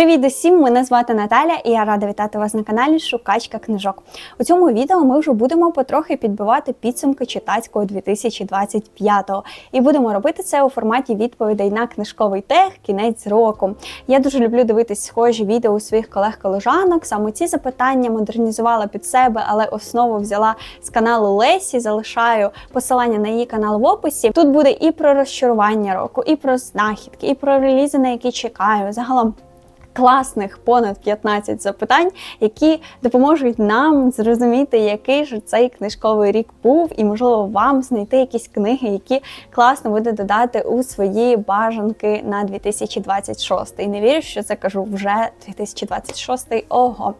Привіт усім! Мене звати Наталя, і я рада вітати вас на каналі Шукачка книжок. У цьому відео ми вже будемо потрохи підбивати підсумки читацького 2025-го. І будемо робити це у форматі відповідей на книжковий тег кінець року. Я дуже люблю дивитись схожі відео у своїх колег-колежанок. Саме ці запитання модернізувала під себе, але основу взяла з каналу Лесі. Залишаю посилання на її канал в описі. Тут буде і про розчарування року, і про знахідки, і про релізи, на які чекаю. Загалом класних понад 15 запитань, які допоможуть нам зрозуміти, який ж цей книжковий рік був, і можливо вам знайти якісь книги, які класно буде додати у свої бажанки на 2026. І не вірю, що це кажу вже 2026. Ого.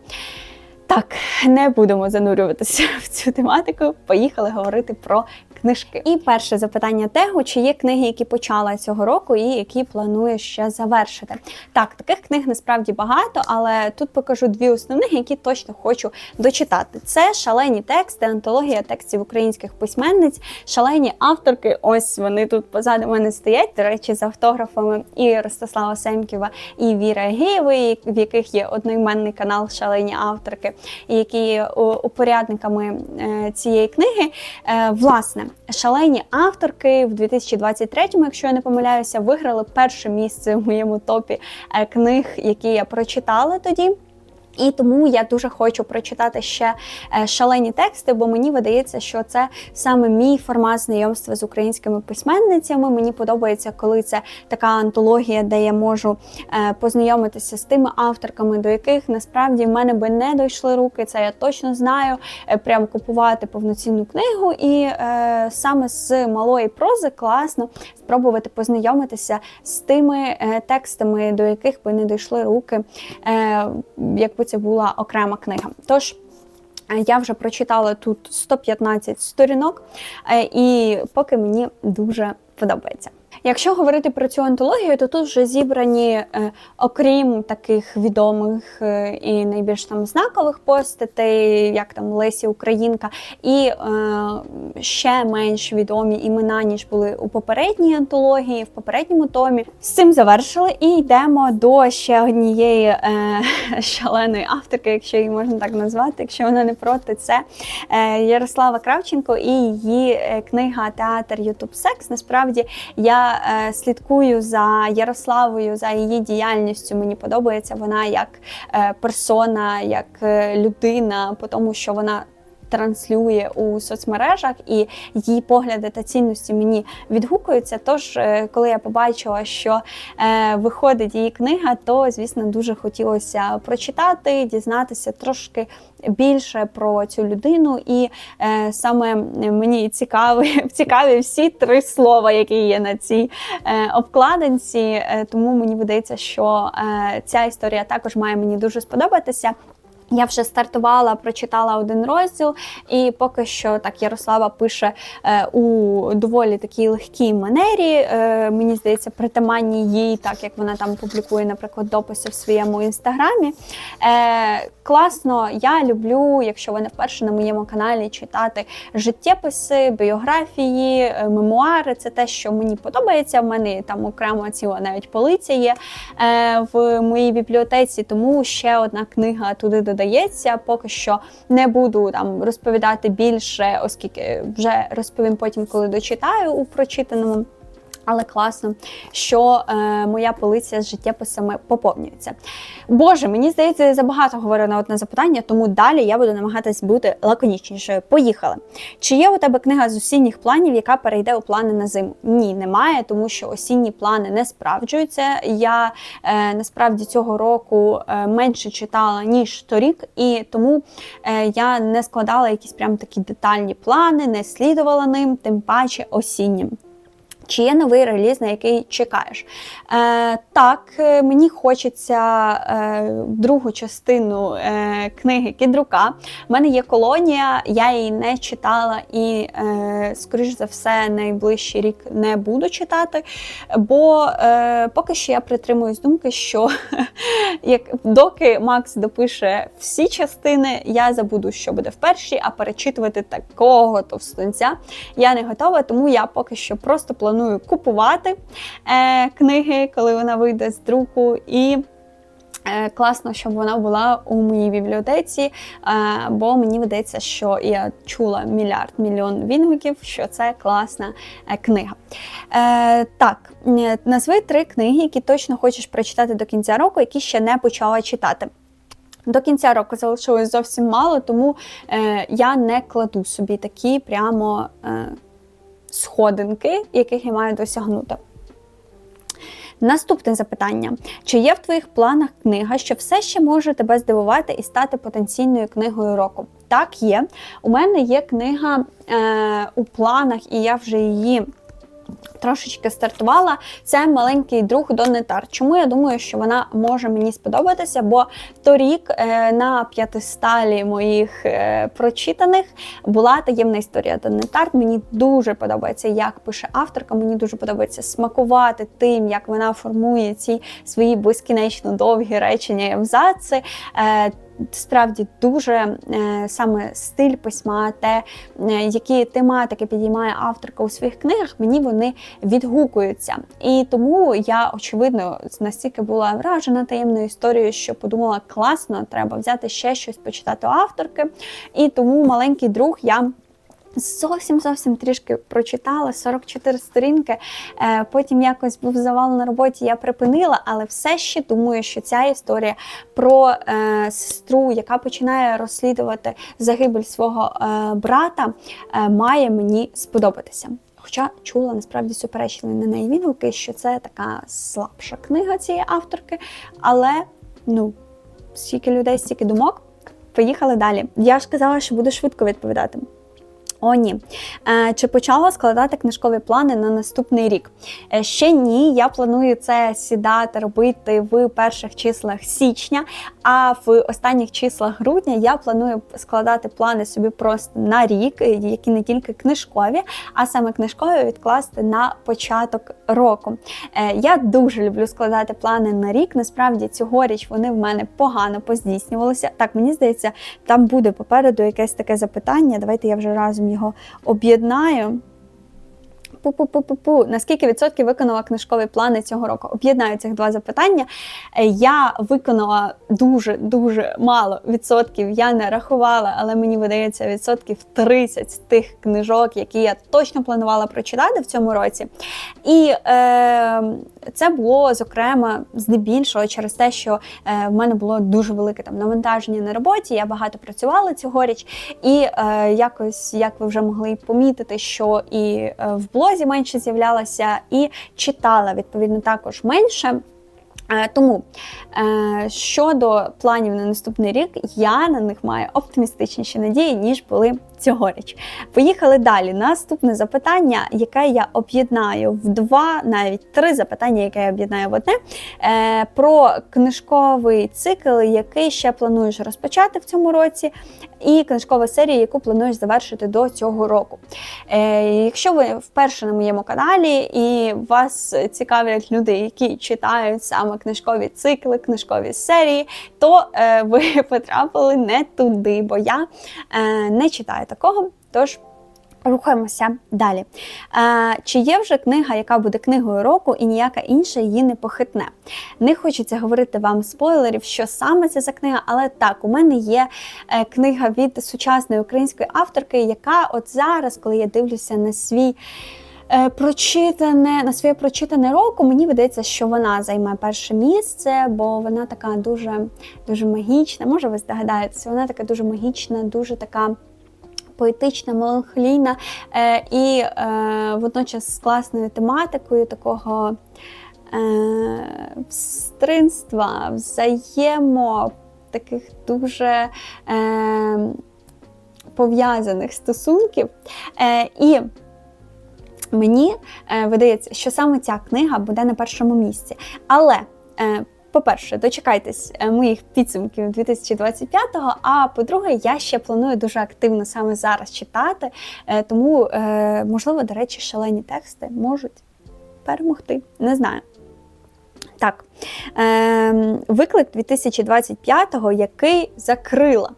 Так, не будемо занурюватися в цю тематику. Поїхали говорити про книжки. І перше запитання тегу: чи є книги, які почала цього року, і які планує ще завершити? Так, таких книг насправді багато, але тут покажу дві основних, які точно хочу дочитати. Це шалені тексти, антологія текстів українських письменниць, шалені авторки. Ось вони тут позаду мене стоять. До речі, з автографами і Ростислава Семківа, і Віра Геєвої, в яких є одноіменний канал Шалені авторки, які є упорядниками е, цієї книги. Е, власне, шалені авторки в 2023-му, якщо я не помиляюся, виграли перше місце в моєму топі е, книг, які я прочитала тоді. І тому я дуже хочу прочитати ще е, шалені тексти, бо мені видається, що це саме мій формат знайомства з українськими письменницями. Мені подобається, коли це така антологія, де я можу е, познайомитися з тими авторками, до яких насправді в мене би не дійшли руки. Це я точно знаю. Е, прям купувати повноцінну книгу. І саме з малої прози класно спробувати познайомитися з тими текстами, до яких би не дійшли руки. Якби це була окрема книга. Тож я вже прочитала тут 115 сторінок, і поки мені дуже подобається. Якщо говорити про цю антологію, то тут вже зібрані, е, окрім таких відомих е, і найбільш там знакових постатей, як там Лесі Українка, і е, ще менш відомі імена, ніж були у попередній антології, в попередньому томі. З цим завершили і йдемо до ще однієї е, шаленої авторки, якщо її можна так назвати, якщо вона не проти, це е, Ярослава Кравченко і її е, книга Театр Ютуб Секс. Насправді я е, слідкую за Ярославою, за її діяльністю. Мені подобається вона як е, персона, як е, людина, по тому що вона транслює у соцмережах, і її погляди та цінності мені відгукуються. Тож, е, коли я побачила, що е, виходить її книга, то звісно дуже хотілося прочитати, дізнатися трошки більше про цю людину. І е, саме мені цікаві, цікаві всі три слова, які є на цій обкладинці. Тому мені видається, що ця історія також має мені дуже сподобатися. Я вже стартувала, прочитала один розділ, і поки що так Ярослава пише е, у доволі такій легкій манері. Е, мені здається, притаманні їй, так як вона там публікує, наприклад, дописи в своєму інстаграмі. Е, Класно, я люблю, якщо ви не вперше на моєму каналі читати життєписи, біографії, е, мемуари. Це те, що мені подобається. В мене там окремо ціла навіть полиця є е, в моїй бібліотеці, тому ще одна книга туди додається додається. Поки що не буду там розповідати більше, оскільки вже розповім потім, коли дочитаю у прочитаному. Але класно, що е, моя полиця з життєписами поповнюється. Боже, мені здається, я забагато говорю на одне запитання, тому далі я буду намагатись бути лаконічнішою. Поїхали. Чи є у тебе книга з осінніх планів, яка перейде у плани на зиму? Ні, немає, тому що осінні плани не справджуються. Я е, насправді цього року е, менше читала, ніж торік, і тому е, я не складала якісь прям такі детальні плани, не слідувала ним, тим паче осіннім. Чи є новий реліз, на який чекаєш? Е, Так, е, мені хочеться е, другу частину е, книги Кідрука. У мене є колонія, я її не читала і, е, скоріш за все, найближчий рік не буду читати. Бо е, поки що я притримуюсь думки, що як доки Макс допише всі частини, я забуду, що буде в першій, а перечитувати такого товстунця я не готова, тому я поки що просто планую планую купувати е, книги, коли вона вийде з друку. І Е, Класно, щоб вона була у моїй бібліотеці, е, бо мені видається, що я чула мільярд мільйон відгуків, що це класна е, книга. Так, назви три книги, які точно хочеш прочитати до кінця року, які ще не почала читати. До кінця року залишилось зовсім мало, тому я не кладу собі такі прямо сходинки, яких я маю досягнути. Наступне запитання: чи є в твоїх планах книга, що все ще може тебе здивувати і стати потенційною книгою року? Так, є. У мене є книга е, у планах, і я вже її. Трошечки стартувала. Це маленький друг Донетар. Чому я думаю, що вона може мені сподобатися? Бо торік е, на п'ятисталі моїх е, прочитаних була таємна історія Донетар. Мені дуже подобається, як пише авторка. Мені дуже подобається смакувати тим, як вона формує ці свої безкінечно довгі речення і абзаци. Справді дуже е, саме стиль письма, те, е, які тематики підіймає авторка у своїх книгах, мені вони відгукуються. І тому я, очевидно, настільки була вражена таємною історією, що подумала, класно, треба взяти ще щось почитати у авторки. І тому маленький друг я. Зовсім зовсім трішки прочитала 44 сторінки. Е, Потім якось був завал на роботі, я припинила, але все ще думаю, що ця історія про е, сестру, яка починає розслідувати загибель свого е, брата, е, має мені сподобатися. Хоча чула насправді суперечливі на неї відгуки, що це така слабша книга цієї авторки, але ну, стільки людей, стільки думок. Поїхали далі. Я ж казала, що буду швидко відповідати. О, ні. Е, Чи почала складати книжкові плани на наступний рік? Е, Ще ні. Я планую це сідати, робити в перших числах січня, а в останніх числах грудня я планую складати плани собі просто на рік, е, які не тільки книжкові, а саме книжкові відкласти на початок року. Я дуже люблю складати плани на рік. Насправді цьогоріч вони в мене погано поздійснювалися. Так, мені здається, там буде попереду якесь таке запитання. Давайте я вже разом його об'єднаю. Пу-пу-пу-пу-пу. Наскільки відсотків виконала книжкові плани цього року? Об'єднаю цих два запитання. Е, Я виконала дуже-дуже мало відсотків. Я не рахувала, але мені видається відсотків 30 з тих книжок, які я точно планувала прочитати в цьому році. І е, це було, зокрема, здебільшого через те, що е, в мене було дуже велике там навантаження на роботі. Я багато працювала цьогоріч, і е, якось, як ви вже могли помітити, що і е, в блозі менше з'являлася, і читала відповідно також менше. Е, Тому щодо планів на наступний рік, я на них маю оптимістичніші надії, ніж були цьогоріч. Поїхали далі. Наступне запитання, яке я об'єднаю в два, навіть три запитання, яке я об'єднаю в одне, е, про книжковий цикл, який ще плануєш розпочати в цьому році, і книжкова серія, яку плануєш завершити до цього року. Е, Якщо ви вперше на моєму каналі і вас цікавлять люди, які читають саме книжкові цикли, книжкові серії, то е, ви потрапили не туди, бо я е, не читаю такого. Тож Рухаємося далі. Е, чи є вже книга, яка буде книгою року, і ніяка інша її не похитне? Не хочеться говорити вам спойлерів, що саме це за книга, але так, у мене є е, книга від сучасної української авторки, яка от зараз, коли я дивлюся на свій. е, Прочитане на своє прочитане року, мені видається, що вона займе перше місце, бо вона така дуже дуже магічна. Може, ви здогадаєтеся, вона така дуже магічна, дуже така поетична, меланхолійна е, і е, водночас з класною тематикою такого е, встринства, взаємо таких дуже пов'язаних стосунків. І Мені видається, що саме ця книга буде на першому місці. Але по-перше, дочекайтесь е, моїх підсумків 2025-го, а по-друге, я ще планую дуже активно саме зараз читати, е, тому, е, можливо, до речі, шалені тексти можуть перемогти. Не знаю. Так, е, виклик 2025-го, який закрила.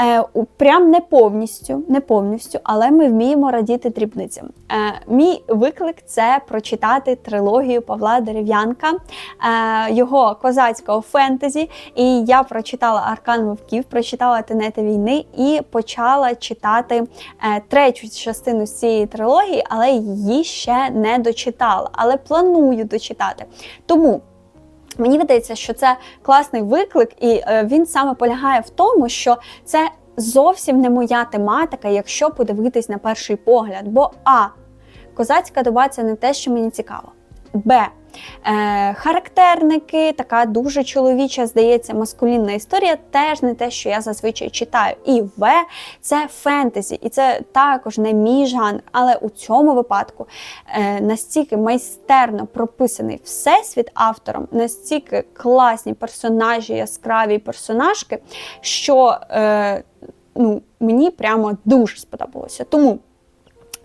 Е, прям не повністю, не повністю, але ми вміємо радіти дрібницям. Е, мій виклик це прочитати трилогію Павла Дерев'янка, е, його козацького фентезі. І я прочитала Аркан Вовків, прочитала Тенети війни і почала читати е, третю частину з цієї трилогії, але її ще не дочитала. Але планую дочитати. Тому. Мені видається, що це класний виклик, і е, він саме полягає в тому, що це зовсім не моя тематика, якщо подивитись на перший погляд. Бо А. Козацька доба це не те, що мені цікаво. Б. Е, характерники, така дуже чоловіча, здається, маскулінна історія, теж не те, що я зазвичай читаю. І В це фентезі, і це також не мій жанр. Але у цьому випадку е, настільки майстерно прописаний всесвіт автором, настільки класні персонажі, яскраві персонажки, що е, ну, мені прямо дуже сподобалося. Тому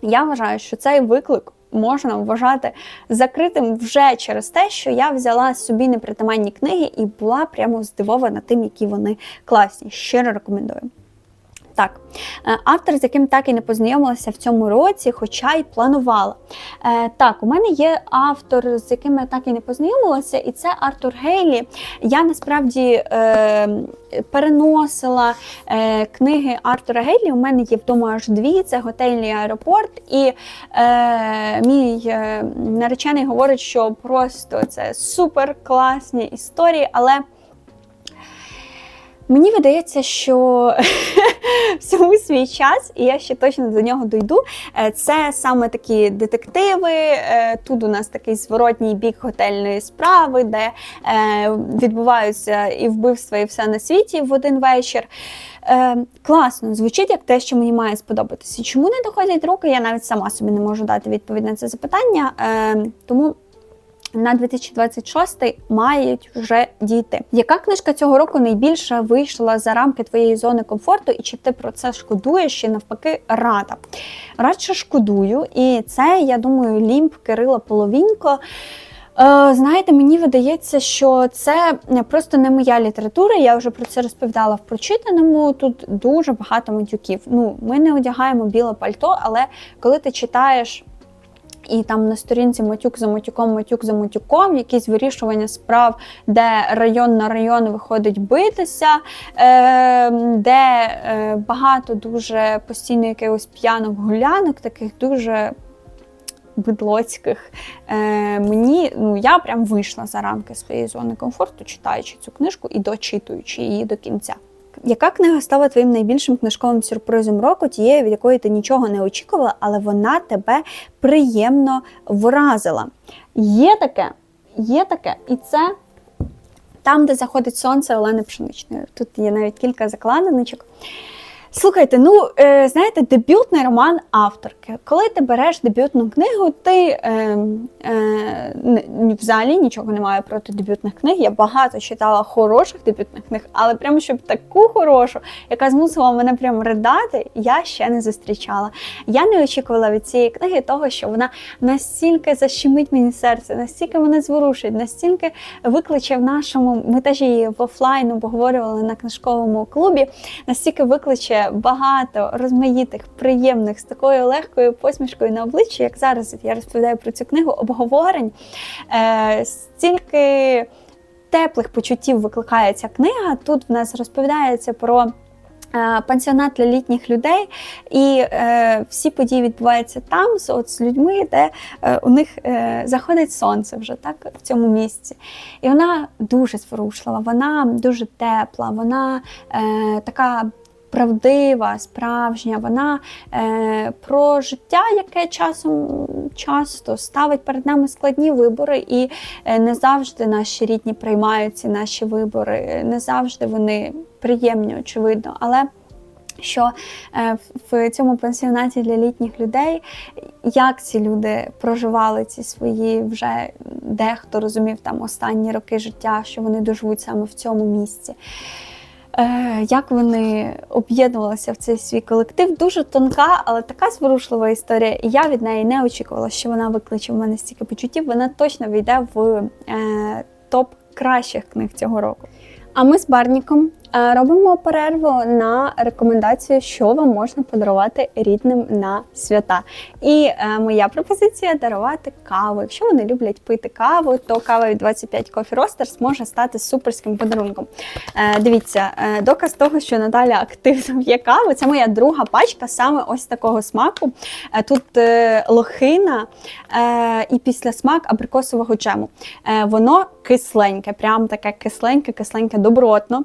я вважаю, що цей виклик можна вважати закритим вже через те, що я взяла собі непритаманні книги і була прямо здивована тим, які вони класні. Щиро рекомендую. Так, е, автор, з яким так і не познайомилася в цьому році, хоча й планувала. Е, так, у мене є автор, з яким я так і не познайомилася, і це Артур Гейлі. Я насправді е, переносила книги Артура Гейлі. У мене є вдома аж дві: це готельний аеропорт. І мій наречений говорить, що просто це супер класні історії, але. Мені видається, що всьому свій час, і я ще точно до нього дойду. Е, Це саме такі детективи. е, Тут у нас такий зворотній бік готельної справи, де е, відбуваються і вбивства, і все на світі в один вечір. Класно, звучить як те, що мені має сподобатися. Чому не доходять руки? Я навіть сама собі не можу дати відповідь на це запитання. Тому на 2026 мають вже дійти. Яка книжка цього року найбільше вийшла за рамки твоєї зони комфорту, і чи ти про це шкодуєш, чи навпаки рада? Радше шкодую, і це, я думаю, лімп Кирила Половінько. Е, Знаєте, мені видається, що це просто не моя література. Я вже про це розповідала в прочитаному. Тут дуже багато матюків. Ну, ми не одягаємо біле пальто, але коли ти читаєш і там на сторінці матюк за матюком, матюк за матюком, якісь вирішування справ, де район на район виходить битися, е, де е, багато дуже постійно якихось п'янок гулянок, таких дуже бидлоцьких. Е, мені ну я прям вийшла за рамки своєї зони комфорту, читаючи цю книжку і дочитуючи її до кінця. Яка книга стала твоїм найбільшим книжковим сюрпризом року, тією, від якої ти нічого не очікувала, але вона тебе приємно вразила? Є таке, є таке, і це там, де заходить сонце Олени Пшеничної. Тут є навіть кілька закладиночок. Слухайте, ну е, знаєте, дебютний роман авторки. Коли ти береш дебютну книгу, ти е, е, взагалі нічого не маю проти дебютних книг. Я багато читала хороших дебютних книг, але прямо щоб таку хорошу, яка змусила мене прямо ридати, я ще не зустрічала. Я не очікувала від цієї книги того, що вона настільки защемить мені серце, настільки мене зворушить, настільки викличе в нашому ми теж її в офлайн обговорювали на книжковому клубі, настільки викличе багато розмаїтих, приємних з такою легкою посмішкою на обличчі, як зараз я розповідаю про цю книгу, обговорень. Е, стільки теплих почуттів викликає ця книга. Тут в нас розповідається про. е, Пансіонат для літніх людей, і е, всі події відбуваються там, з, от, з людьми, де е, у них е, заходить сонце вже так в цьому місці. І вона дуже зворушлива, вона дуже тепла, вона е, така правдива, справжня. Вона е, про життя, яке часом часто ставить перед нами складні вибори, і е, не завжди наші рідні приймають ці наші вибори, не завжди вони приємні, очевидно. Але що е, в цьому пансіонаті для літніх людей, як ці люди проживали ці свої вже дехто розумів там останні роки життя, що вони доживуть саме в цьому місці. Е, Як вони об'єднувалися в цей свій колектив, дуже тонка, але така зворушлива історія. І я від неї не очікувала, що вона викличе в мене стільки почуттів. Вона точно війде в е, топ кращих книг цього року. А ми з Барніком Робимо перерву на рекомендацію, що вам можна подарувати рідним на свята. І е, моя пропозиція дарувати каву. Якщо вони люблять пити каву, то кава від 25 Coffee Roasters може стати суперським подарунком. Е, дивіться, е, доказ того, що Наталя активно п'є каву. Це моя друга пачка саме ось такого смаку. Тут лохина і після смак абрикосового джему. Воно кисленьке, прям таке кисленьке, кисленьке, добротно.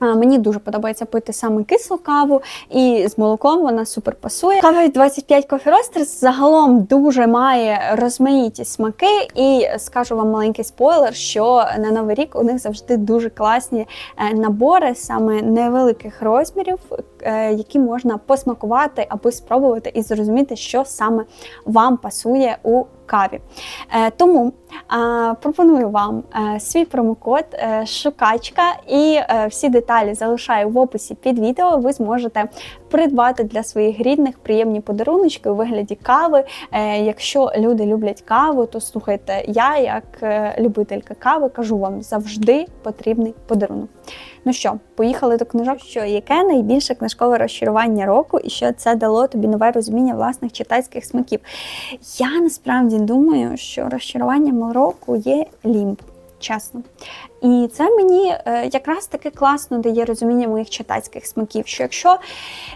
Мені дуже подобається пити саме кислу каву, і з молоком вона супер пасує. Кава 25 Coffee Roasters загалом дуже має розмаїті смаки, і скажу вам маленький спойлер, що на новий рік у них завжди дуже класні е, набори саме невеликих розмірів, які можна посмакувати аби спробувати і зрозуміти, що саме вам пасує у каві. Е, Тому е, пропоную вам е, свій промокод е, Шукачка і е, всі деталі залишаю в описі під відео. Ви зможете придбати для своїх рідних приємні подаруночки у вигляді кави. Е, Якщо люди люблять каву, то слухайте, я, як е, любителька кави, кажу вам завжди потрібний подарунок. Ну що, поїхали до книжок. Що яке найбільше книжкове розчарування року, і що це дало тобі нове розуміння власних читацьких смаків? Я насправді думаю, що розчаруванням року є лімб. Чесно. І це мені е, якраз таки класно дає розуміння моїх читацьких смаків. Що якщо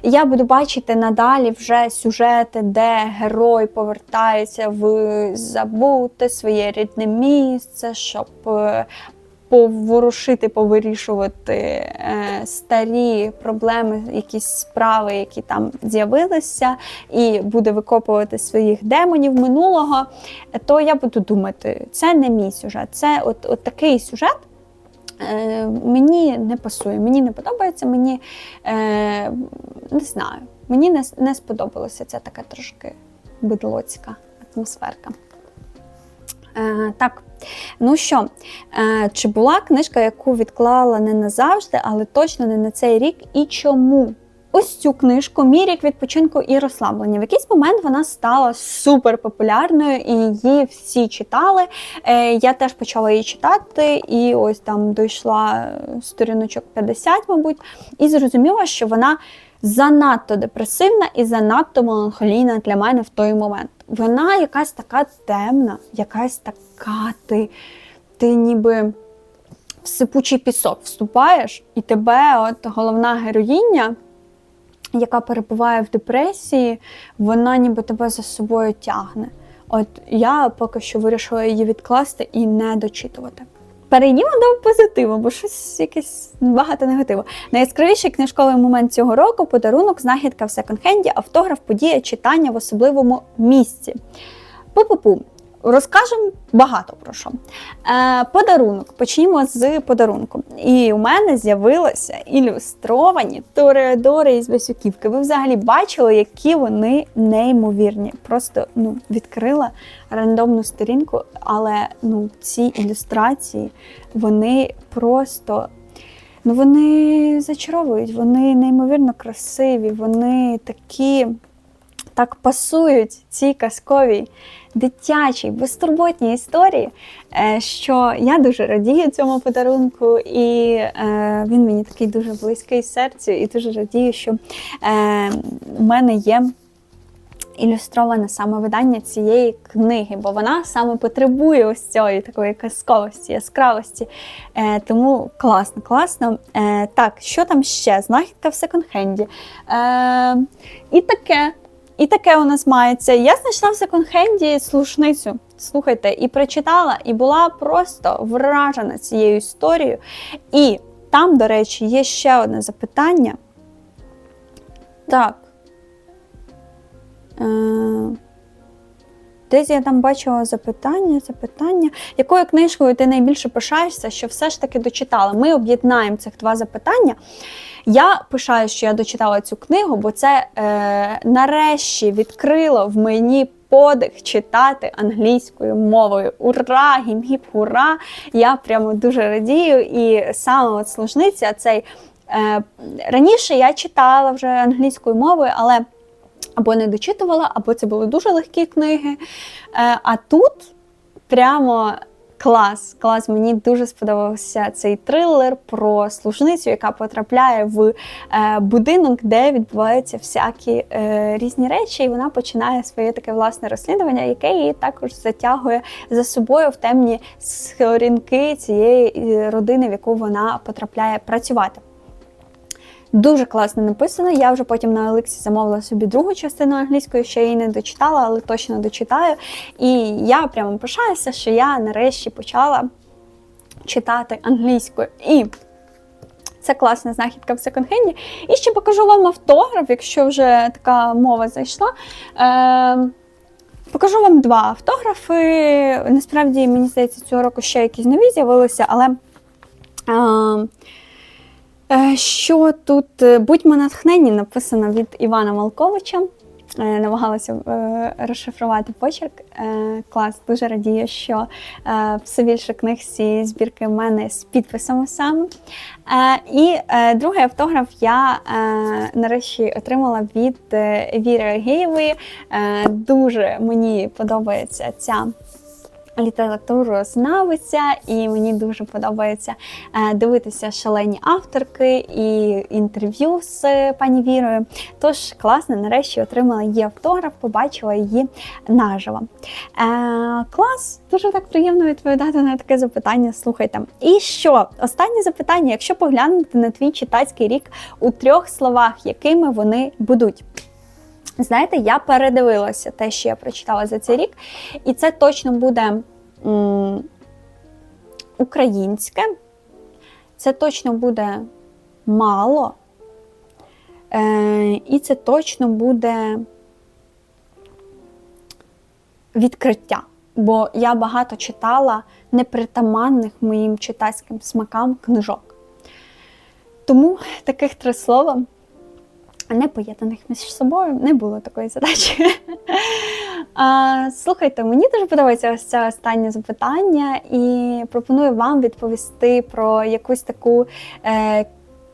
я буду бачити надалі вже сюжети, де герой повертається в забуте своє рідне місце, щоб е, поворушити, повирішувати е, старі проблеми, якісь справи, які там з'явилися, і буде викопувати своїх демонів минулого, то я буду думати, це не мій сюжет, це от, от такий сюжет. е, Мені не пасує, мені не подобається, мені е, не знаю, мені не, не сподобалося ця така трошки бидлоцька атмосферка. Е, так, ну що, е, чи була книжка, яку відклала не назавжди, але точно не на цей рік, і чому? Ось цю книжку Мій рік відпочинку і розслаблення. В якийсь момент вона стала супер популярною і її всі читали. Е, я теж почала її читати, і ось там дійшла сторіночок 50, мабуть, і зрозуміла, що вона занадто депресивна і занадто меланхолійна для мене в той момент. Вона якась така темна, якась така ти, ти ніби в сипучий пісок вступаєш, і тебе, от головна героїня, яка перебуває в депресії, вона ніби тебе за собою тягне. От я поки що вирішила її відкласти і не дочитувати. Перейдімо до позитиву, бо щось якесь багато негативу. Найяскравіший книжковий момент цього року подарунок, знахідка в секонд-хенді, автограф, подія, читання в особливому місці. Пу-пу-пу. Розкажемо багато про що. Е, подарунок. Почнімо з подарунку. І у мене з'явилися ілюстровані тореадори із Васюківки. Ви взагалі бачили, які вони неймовірні. Просто ну, відкрила рандомну сторінку, але ну, ці ілюстрації, вони просто. Ну, вони зачаровують, вони неймовірно красиві, вони такі так пасують цій казковій дитячій, безтурботній історії, е, що я дуже радію цьому подарунку, і е, він мені такий дуже близький серцю, і дуже радію, що е, у мене є. Ілюстроване саме видання цієї книги, бо вона саме потребує ось цієї такої казковості, яскравості. Е, тому класно, класно. Е, так, що там ще? Знахідка в секонд-хенді. Е, і таке. І таке у нас мається. Я знайшла в секонд-хенді слушницю. Слухайте, і прочитала, і була просто вражена цією історією. І там, до речі, є ще одне запитання. Так. Е, Десь я там бачила запитання, запитання. Якою книжкою ти найбільше пишаєшся, що все ж таки дочитала? Ми об'єднаємо цих два запитання. Я пишаю, що я дочитала цю книгу, бо це е, нарешті відкрило в мені подих читати англійською мовою. Ура! Гім-гіп, ура! Я прямо дуже радію. І саме от служниця цей е, раніше я читала вже англійською мовою, але або не дочитувала, або це були дуже легкі книги. Е, а тут прямо Клас, клас. Мені дуже сподобався цей трилер про служницю, яка потрапляє в е, будинок, де відбуваються всякі е, різні речі, і вона починає своє таке власне розслідування, яке її також затягує за собою в темні сторінки цієї родини, в яку вона потрапляє працювати. Дуже класно написано. Я вже потім на Еликсі замовила собі другу частину англійської, ще її не дочитала, але точно дочитаю. І я прямо пишаюся, що я нарешті почала читати англійською. І це класна знахідка в секонд-хенді. І ще покажу вам автограф, якщо вже така мова зайшла. Е Покажу вам два автографи. Насправді, мені здається, цього року ще якісь нові з'явилися, але. Е, що тут е, будьмо натхненні написано від Івана Малковича. Е, намагалася розшифрувати почерк. Клас, дуже радію, що все більше книг з цієї збірки в мене з підписами саме. І другий автограф я нарешті отримала від Віри Агеєвої. Дуже мені подобається ця літературу знавиця, і мені дуже подобається е, дивитися шалені авторки і інтерв'ю з пані Вірою. Тож класно, нарешті отримала її автограф, побачила її наживо. Е, Клас, дуже так приємно відповідати на таке запитання. Слухайте. І що? Останнє запитання: якщо поглянути на твій читацький рік у трьох словах, якими вони будуть? Знаєте, я передивилася те, що я прочитала за цей рік, і це точно буде м, українське, це точно буде мало, е, і це точно буде відкриття. Бо я багато читала непритаманних моїм читацьким смакам книжок. Тому таких три слова не поєднаних між собою не було такої задачі. а, Слухайте, мені дуже подобається ось це останнє запитання, і пропоную вам відповісти про якусь таку. Е,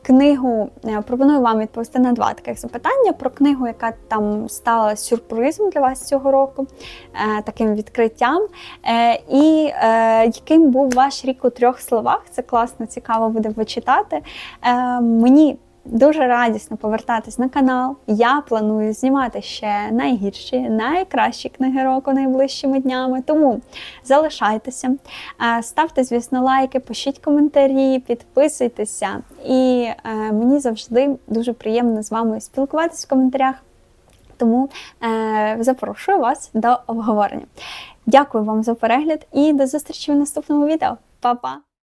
Книгу е, пропоную вам відповісти на два таких запитання про книгу, яка там стала сюрпризом для вас цього року, е, таким відкриттям. Е, і яким був ваш рік у трьох словах? Це класно, цікаво буде почитати. Мені Дуже радісно повертатись на канал. Я планую знімати ще найгірші, найкращі книги року найближчими днями. Тому залишайтеся, ставте, звісно, лайки, пишіть коментарі, підписуйтеся. І е, мені завжди дуже приємно з вами спілкуватися в коментарях. Тому е, запрошую вас до обговорення. Дякую вам за перегляд і до зустрічі в наступному відео. Па-па!